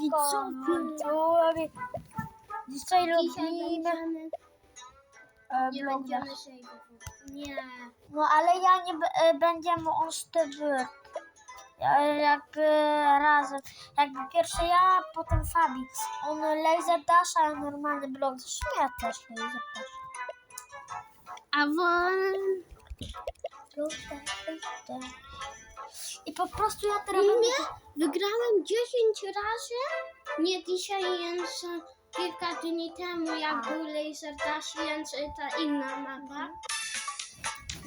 Widzowie. Widzowie. Dzisiaj robimy e, Nie będziemy shave'ów. Nie. No ale ja nie b- e, będziemy on z tywy. Ja- Jakby razem. Jakby pierwszy ja, potem Fabi. On laser dash, a ja normalny blok. Zresztą ja też laser dash. A won... I po prostu ja teraz Nie, wygrałem 10 razy. Nie dzisiaj, więc e, kilka dni temu, jak był Laser Dash, więc e, ta inna mapa.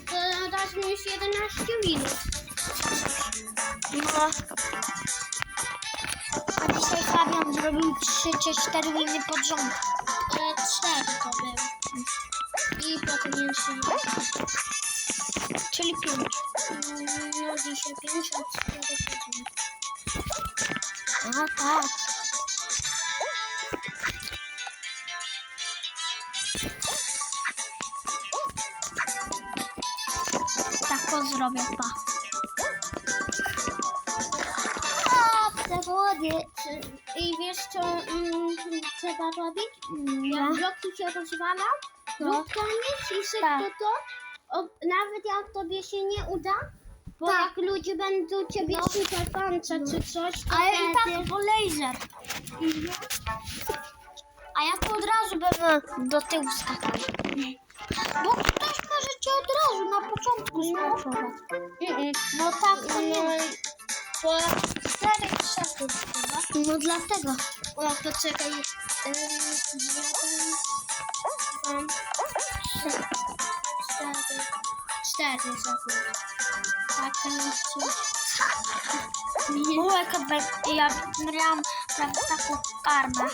Teraz już 11 minut. No. A dzisiaj Fabian zrobił 3 czy 4 winy pod rząd. E, 4 to był. I potem jeszcze Czyli 5. dzisiaj 54 godziny. No tak. Tak o zrobię, pa. Te wody. I wiesz co mm, trzeba robić? Jak bloki się rozwala, No. no. koniec i szybko Tak. to, o, nawet jak tobie się nie uda, bo Tak. jak ludzie będą ciebie No. szukać panca czy coś, to Ale i tak, bo laser. A ja to od razu bym do tyłu skakał. Bo ktoś może cię od razu na początku smakować. Mm-mm. No tak, to nie. No, bo, 4 sekund chyba. no dlatego. O, dwa, trzy, cztery, cztery sekund. Tak, coś. O, jaka be- ja miałam prawie taką karmę.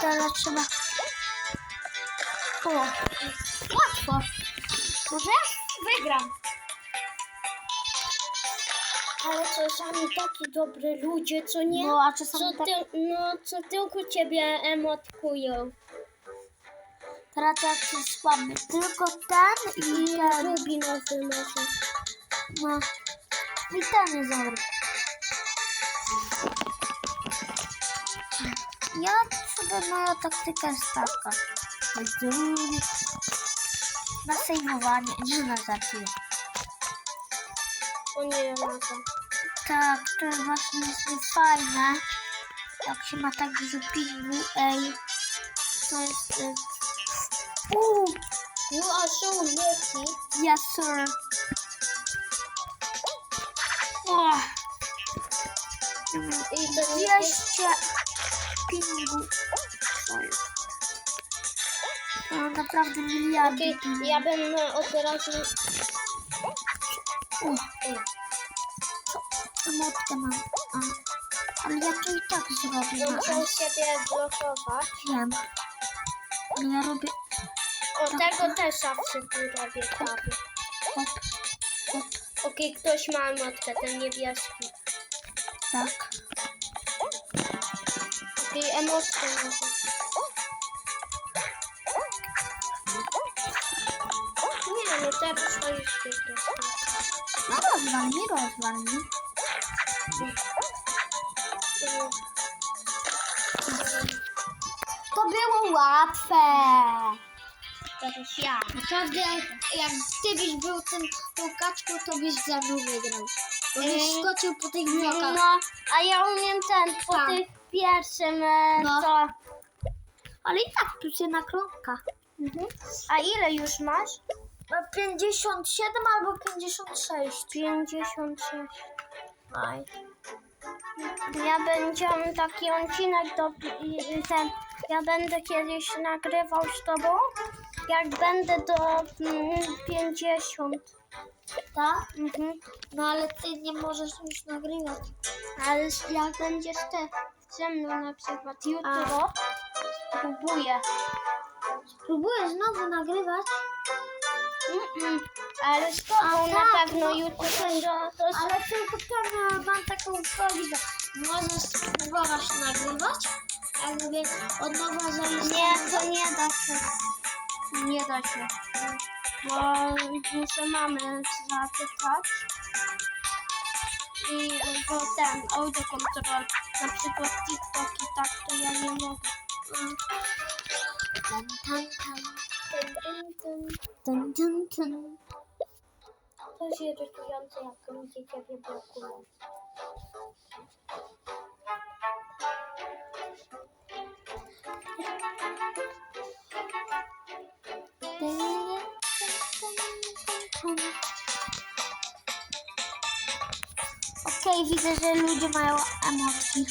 Teraz trzeba... O, łatwo. Może wygram. Ale czasami taki dobry ludzie, co nie? No, a co, czasami tak... ty, no, co tylko ciebie emotkują. Jak jest słaby. Tylko ten i I ten. lubi nowy może. No. I ten jest dobry. Ja sobie moja taktyka jest taka. Na sejmowanie, nie na zapisie. O nie, lata. Tak, to jest właśnie jest fajne. Jak się ma tak dużo pingu, ej. To jest... Uuu, You are so lucky. yes sir. O, I to nie jest... 200 pingu. To naprawdę miliardy pingu. ja bym e, od razu... O, emotkę mam. A, ale ja to i tak zrobię. No, Muszę siebie blokować. wiem. Ale ja robię O, tego też zawsze tu robię prawie. hop, hop, Okej, ktoś ma emotkę, ten niebieski. tak. Okej, emotkę może. Nie, no teraz to już wygrać. No rozwal mi, rozwal mi. To było łatwe. Teraz ja. Naprawdę, jak ty byś był tym, tą kaczką, to byś ze mną wygrał. Bo byś Ej. skoczył po tych blokach. No, a ja umiem ten, po Tak. tych pierwszym, e, No. co... Ale i tak tu się nakląka. Mhm. A ile już masz? Ma 57 albo 56. 56. Aj. Ja będziemy taki odcinek do i- i ten. Ja będę kiedyś nagrywał z tobą. Jak będę do mm, 50. Tak? Mhm. No ale ty nie możesz już nagrywać. Ale jak będziesz ty ze mną na przykład jutro, spróbuję. Próbuję znowu nagrywać, Mm-mm. Ale z tobą A, na tak, pewno no, jutro okej. to, ale tylko tam e, mam taką prośbę. Możesz spróbować nagrywać, a ja mówię od nowa zamiast... Nie, to nie da się. Nie da się. Bo muszę mamę zapytać. i bo ten autokontrol, na przykład TikTok i tak, to ja nie mogę. Dun, dun. Dun, dun, dun. To jest irytujące, jak ludzie ciebie blokują. Okej, widzę, że ludzie mają emotki.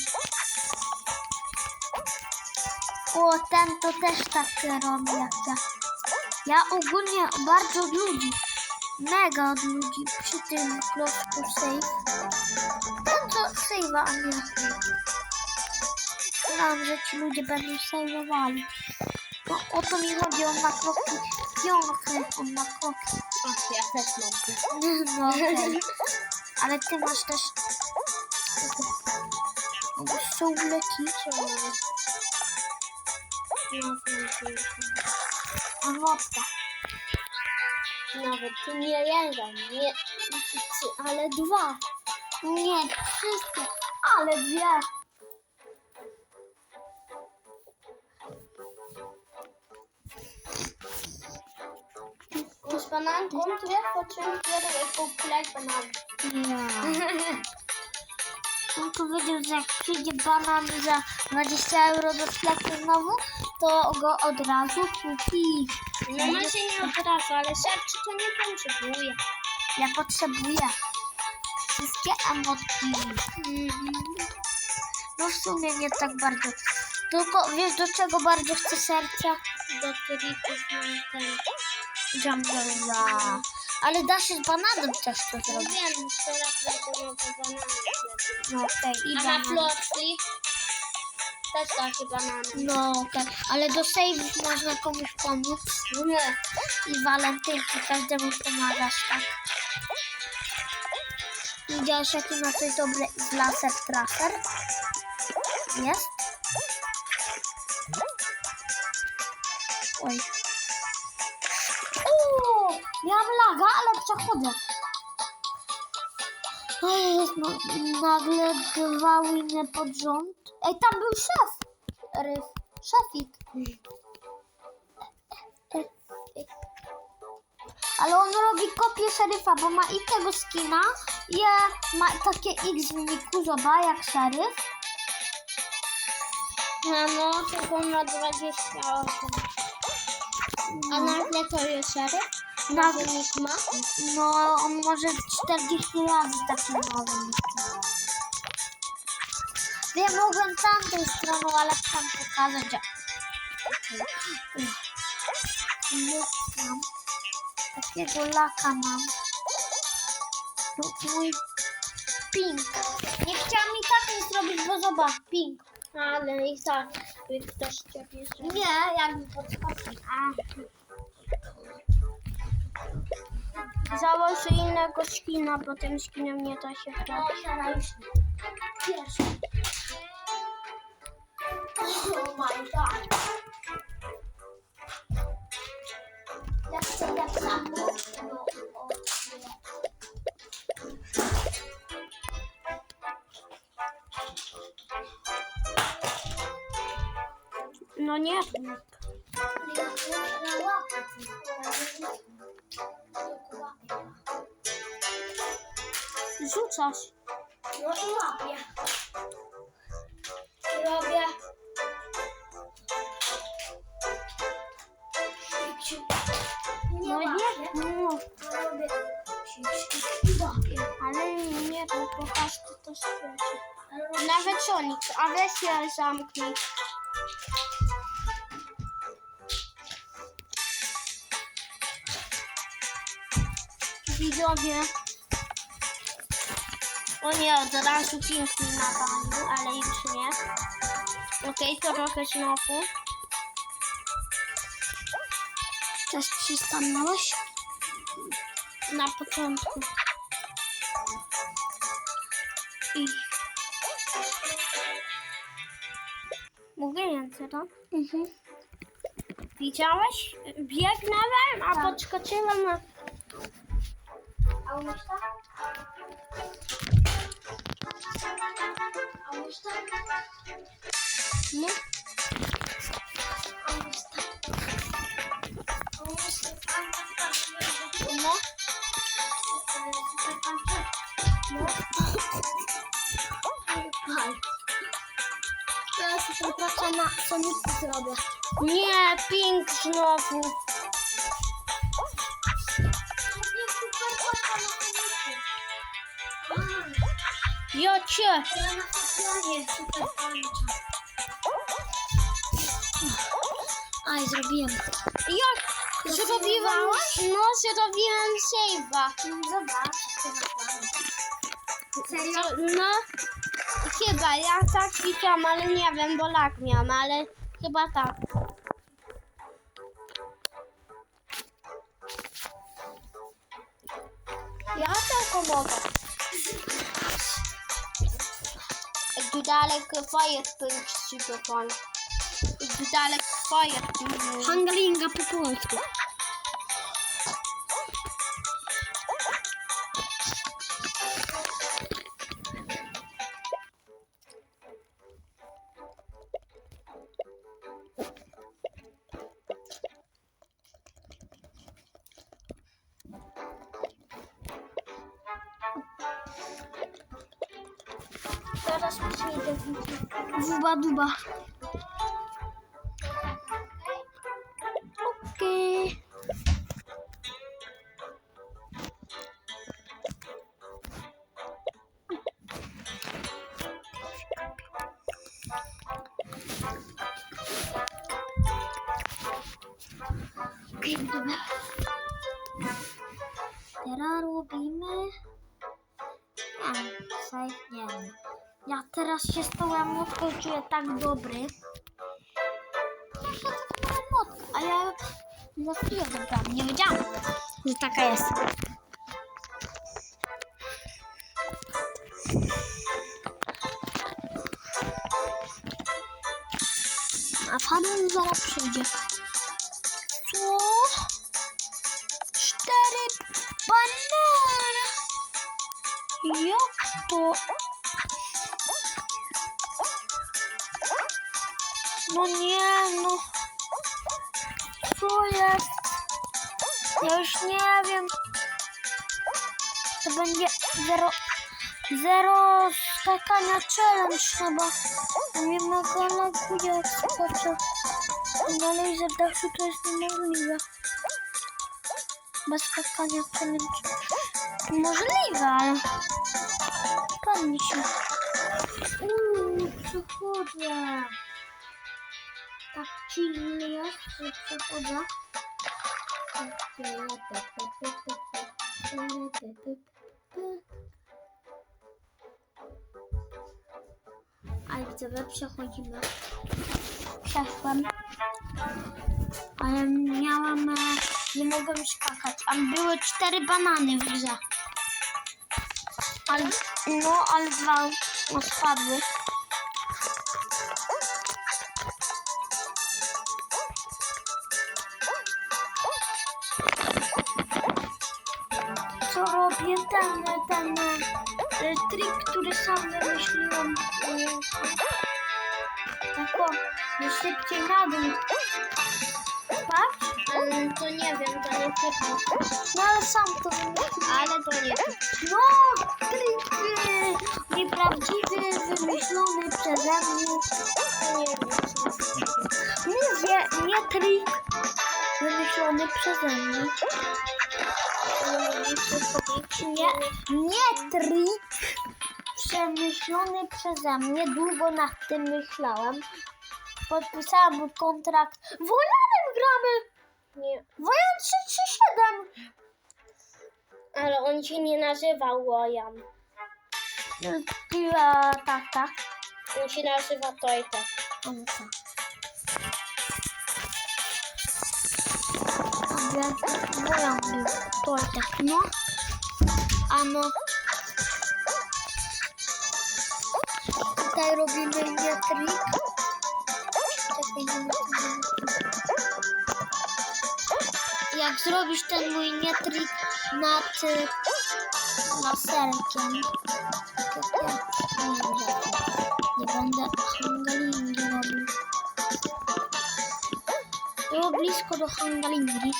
O, ten to też tak robi jak ja. Ja ogólnie bardzo od ludzi, mega od ludzi przy tym klocku save. Ten to save'a, a nie. Myślałam, że ci ludzie będą save'owali. No, o to mi chodzi, on ma kroki piątne, on ma kroki. Ach, ja też mogę. No okej. Ale ty masz też... Są leki. A wodka. Nawet tu nie jeden, nie trzy, ale dwa. Nie, wszystkie. Ale dwie. Z bananką dwie, po czym kieruję pół plek banan. Ja. On powiedział, że jak przyjdzie banan za 20 euro do sklepu znowu, to go od razu kupi. No się nie obraża, ale serce to nie potrzebuje. Ja potrzebuję wszystkie emotki. No w sumie nie tak bardzo. Tylko wiesz do czego bardzo chcę serca? Do trików mam ten. Ale da się z bananem też to zrobić. wiem, teraz będę nowe banany. No okej, i A na banan. flotli też takie banany. No okej, ale do save'ów można komuś pomóc. Nie. I walentynki, każdemu pomagasz, tak? Widziałeś jaki ma coś dobre z laser tracker? Jest? Oj. Miałam laga, ale przechodzę. Ej, no, nagle dwa winy pod rząd. Ej, tam był szef. Ryf. Szefik. Ale on robi kopię szeryfa, bo ma i tego skina, i ma takie X w niku, jak szeryf. No, no, tylko ma 28. A nagle to jest szereg? Na- Na wynik ma? No, on może 40 razy taki mały. Wiem, mogłem tamtą stroną, ale tam pokazać, że... Luk mam. Takiego laka mam. No, mój pink. Nie chciałam mi tak nie zrobić, bo zobacz, pink. Ale i tak, ktoś ciebie. Nie, jakby podskoczył. Założę innego skina, bo tym skinem nie da się grać. No, nie. Rzucasz. No i łapię. Robię. Nie No nie. No. robię. I łapię. Ale nie, to po prostu to świeci. Nawet Sonic, a weź się zamknij. Widzowie. O nie, od razu piękny na panu, ale już nie. Okej, to trochę znowu. Też przystanąłeś? Na początku. I... Mogę więcej, tak? Mhm. Widziałeś? Biegnąłem, a Tak. podskoczyłem na... A umiesz tak? Już już już już. No. Teraz ten proszę na Soniku zrobię. Nie, pink znowu. Pańcza. Aj, zrobiłem. Jak? Zrobiłam, no, zrobiłam save'a. Zobacz. Serio? No, chyba, ja tak klikam, ale nie wiem, bo lag miałam, ale chyba tak. că fire punk super fun. Vitale fire. Hangalinga pe contul. Teraz przyjdę. Wuba duba. Okej. Okej, dobra. Teraz się z tą emotką czuję tak dobry. Ja to taka emotka, a ja na chwilę wybrałam. Nie wiedziałam, że taka jest. A Fabian zaraz przyjdzie. No nie, no. Co jest? Ja już nie wiem. To będzie zero, zero skakania challenge chyba. A mnie mega laguje jak skoczę. Na laser daszu to jest niemożliwe. Bez skakania challenge. Możliwe, ale... Padnie się. Uuu, przechodzę. Jest, że przechodzę. Ale widzowie, przechodzimy. Przeszłam. Ale miałam... e, Nie mogłem skakać. A były cztery banany w grze. Ale, no, ale dwa odpadły. Trik, który sam wymyśliłam. E, Tak o, szybciej na dół. Patrz. To nie wiem, to nie typu. No ale sam to wymyśliłam. Ale to nie. No, trik e, nieprawdziwy, wymyślony przeze mnie. To nie wiem. Mówię, nie trik wymyślony przeze mnie. Nie, nie trik przemyślony przeze mnie. Długo nad tym myślałem. Podpisałam kontrakt. Wojanem gramy! Nie. Wojan 337! Ale on się nie nazywa Wojan. Piła tata. On się nazywa Tojta. On co? Wojan był. Torta. No. A no. Tutaj robimy nie trik. Czekaj, nie ma Jak zrobisz ten mój nietrik nad y, laserkiem. Nie będę hangalingi robił. Było blisko do hangalingi.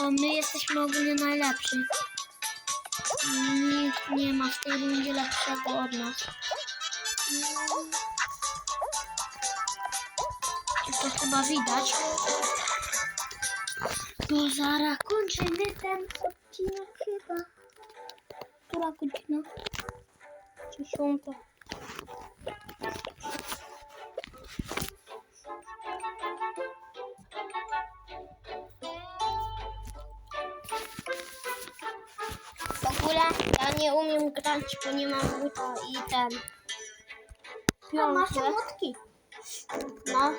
O, my jesteśmy ogólnie najlepsi. Nikt nie ma w tej rundzie lepszego od nas. To chyba widać. To zaraz kończymy ten odcinek chyba. Która godzina? Dziesiąta. Ogóle ja nie umiem grać, bo nie mam buta i ten. A masz Piąty. emotki? No,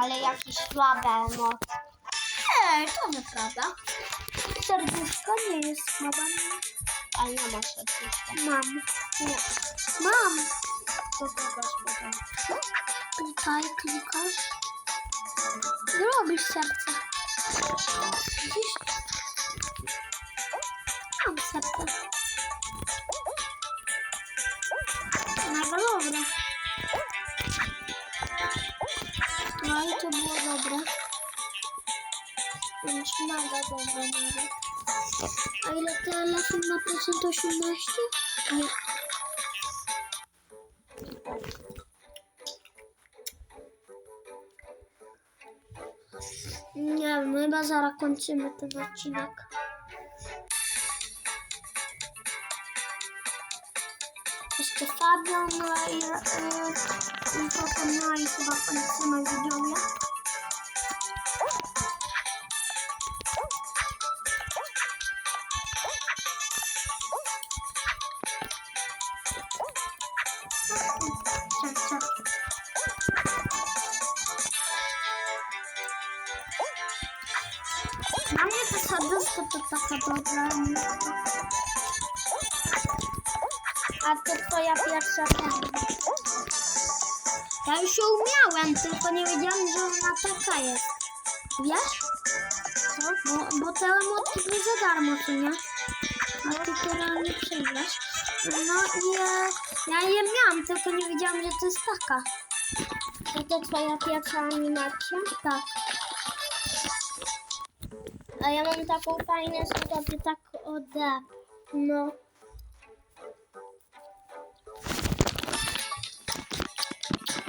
ale jakieś słabe no. Ej, to nieprawda. Serduszko nie jest słaba. A nie ma serduszka. Mam. Nie, Mam. to pokaż potem. Klikaj, klikasz. I robisz serce. Widzisz? A ile telefon ma procent 18? Nie. Nie wiem, chyba zaraz kończymy ten odcinek. Jeszcze Fabian no i, e, i no i chyba kończymy widzowie. Czek, Mnie to taka dobra. A to twoja pierwsza karta. Ja już ją miałem, tylko nie wiedziałam, że ona taka jest. Wiesz? Co? Bo, bo te emotki nie za darmo, co nie? A ty to realnie przyjdziesz. No i ja je miałam, tylko nie wiedziałam, że to jest taka. To to twoja pierwsza animacja? Tak. A ja mam taką fajną, że tobie tak ode. No.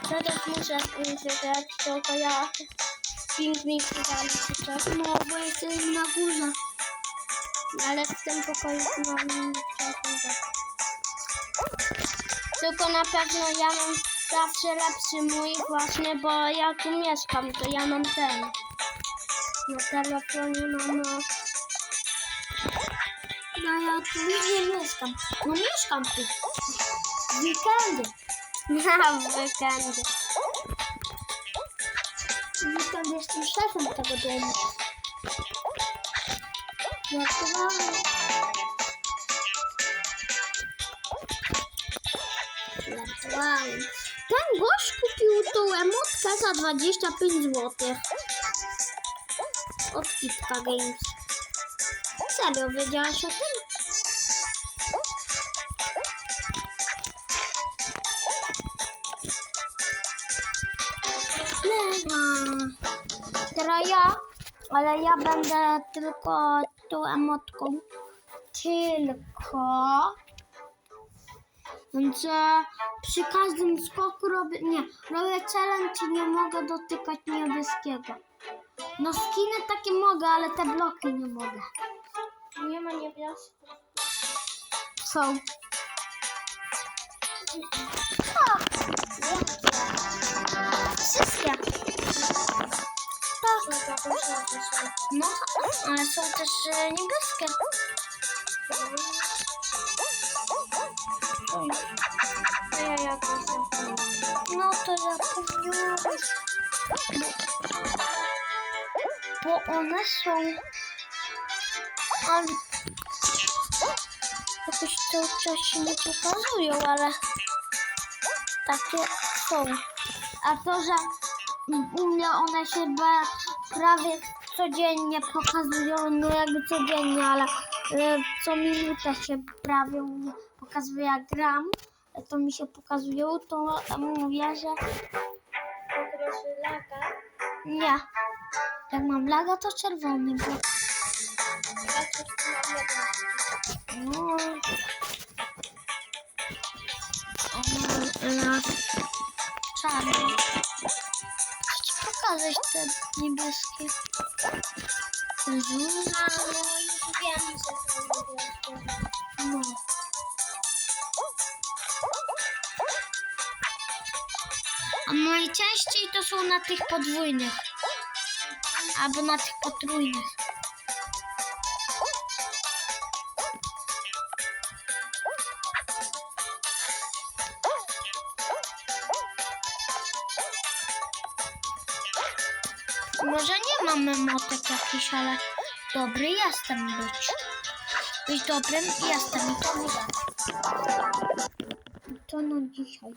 Teraz muszę używać, tylko ja ping mi przywali czy coś. No, bo jestem na górze. Ale w tym pokoju mam Tylko na pewno ja mam zawsze lepszy mój własny, bo ja tu mieszkam, to ja mam ten. Na telefonie mam no, No ja tu nie mieszkam. No mieszkam tu. W weekendy. weekendy. W weekendy jestem szefem tego domu. Żartowałem. Żartowałem. Ten gość kupił tą emotkę za 25 zł. Od Kitka Games. Serio, wiedziałaś o tym? Lewa. Teraz ja, ale ja będę tylko tą emotką. Tylko. Więc e, przy każdym skoku robię, nie, robię challenge i nie mogę dotykać niebieskiego. No skiny takie mogę, ale te bloki nie mogę. Nie ma niebieskich. Są. Wszystkie. Tak. No, ale są też e, niebieskie. To ja jakoś Bo one są. Ale jakoś cały czas się nie pokazują, ale takie są. A to, że u mnie one się prawie codziennie pokazują, no jakby codziennie, ale e, co minutę się prawie pokazuje jak gram, to mi się pokazują, to mówię, że laga. nie. Jak mam laga, to czerwony, bo no... Raz czarny. Chcę pokazać te niebieskie. Żółte. A, już wiem, że to niebieskie. No. A najczęściej to są na tych podwójnych. Albo na tych. Może nie mamy motek jakiś, ale dobry jestem być. Być dobrym jestem i to widać. To dzisiaj.